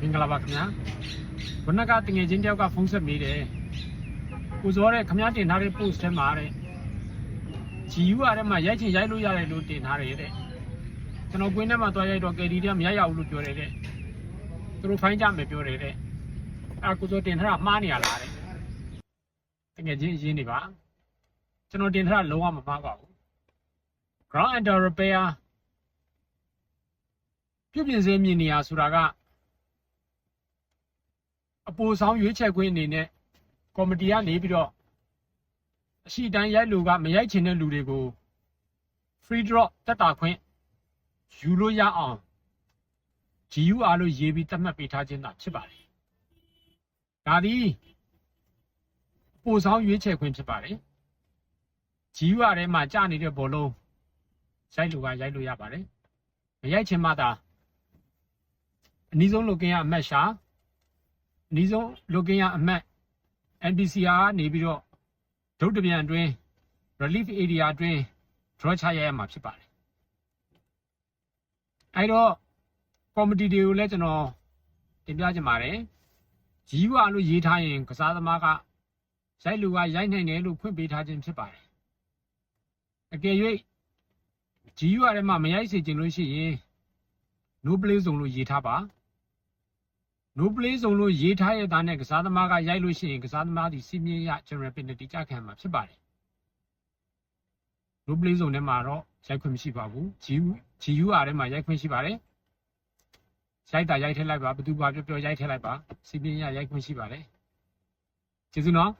မင်္ဂလာပါခင်ဗျာခုနကတငယ်ချင်းတယောက်ကဖုန်းဆက်မိတယ်ကိုစောတဲ့ခင်ဗျာတင်ထားတဲ့ post ထဲမှာတဲ့ GU ရတဲ့မှာရိုက်ချင်ရိုက်လို့ရတယ်လို့တင်ထားတယ်တဲ့ကျွန်တော်ကွင်းထဲမှာတွားရိုက်တော့ကယ်ဒီတွေကမရရဘူးလို့ပြောတယ်တဲ့သူတို့ဖိုင်းကြမယ်ပြောတယ်တဲ့အဲကိုစောတင်ထားတာမှားနေရလားတဲ့တငယ်ချင်းအရင်နေပါကျွန်တော်တင်ထားတာလုံးဝမမှားပါဘူး ground under repair ပြုပြင်စေမြင်နေရဆိုတာက အပူဆောင်ရွေးချယ်ခွင့်အနေနဲ့ကော်မတီကနေပြီးတော့အရှိတန်းရိုက်လူကမရိုက်ချင်တဲ့လူတွေကို free drop တက်တာခွင့်ယူလို့ရအောင် GUR လို့ရေးပြီးသတ်မှတ်ပေးထားခြင်းသာဖြစ်ပါတယ်။ဒါသည်အပူဆောင်ရွေးချယ်ခွင့်ဖြစ်ပါတယ်။ GUR ထဲမှာကြာနေတဲ့ဘောလုံးရိုက်လူကရိုက်လို့ရပါတယ်။မရိုက်ချင်မှသာအနည်းဆုံးလိုကင်းရအမတ်ရှာ အနည်းဆုံးလိုကင်းရအမတ် NPCR ကနေပြီးတော့ဒုတ်တပြန်အတွင်း relief area အတွင်း draw ချရရမှာဖြစ်ပါတယ်အဲတော့ကော်မတီတွေကိုလည်းကျွန်တော်တင်ပြချင်ပါတယ်ဂျီဝါလို့ရေးထားရင်ကစားသမားကရိုက်လူကရိုက်နိုင်တယ်လို့ဖွင့်ပေးထားခြင်းဖြစ်ပါတယ်အကယ်၍ဂျီဝါထဲမှာမရိုက်စေချင်လို့ရှိရင် no play zone လို့ရေးထားပါ no play zone လို့ရေးထားရတဲ့နဲ့ကစားသမားကရိုက်လို့ရှိရင်ကစားသမားဒီစီမင်းရ general penalty ကြခံမှာဖြစ်ပါတယ် no play zone ထဲမှာတော့ရိုက်ခွင့်မရှိပါဘူး GU GUR ထဲမှာရိုက်ခွင့်ရှိပါတယ်ရိုက်တာရိုက်ထည့်လိုက်ပါဘယ်သူပါပြောပြောရိုက်ထည့်လိုက်ပါစီမင်းရရိုက်ခွင့်ရှိပါတယ်ကျေးဇူးနော်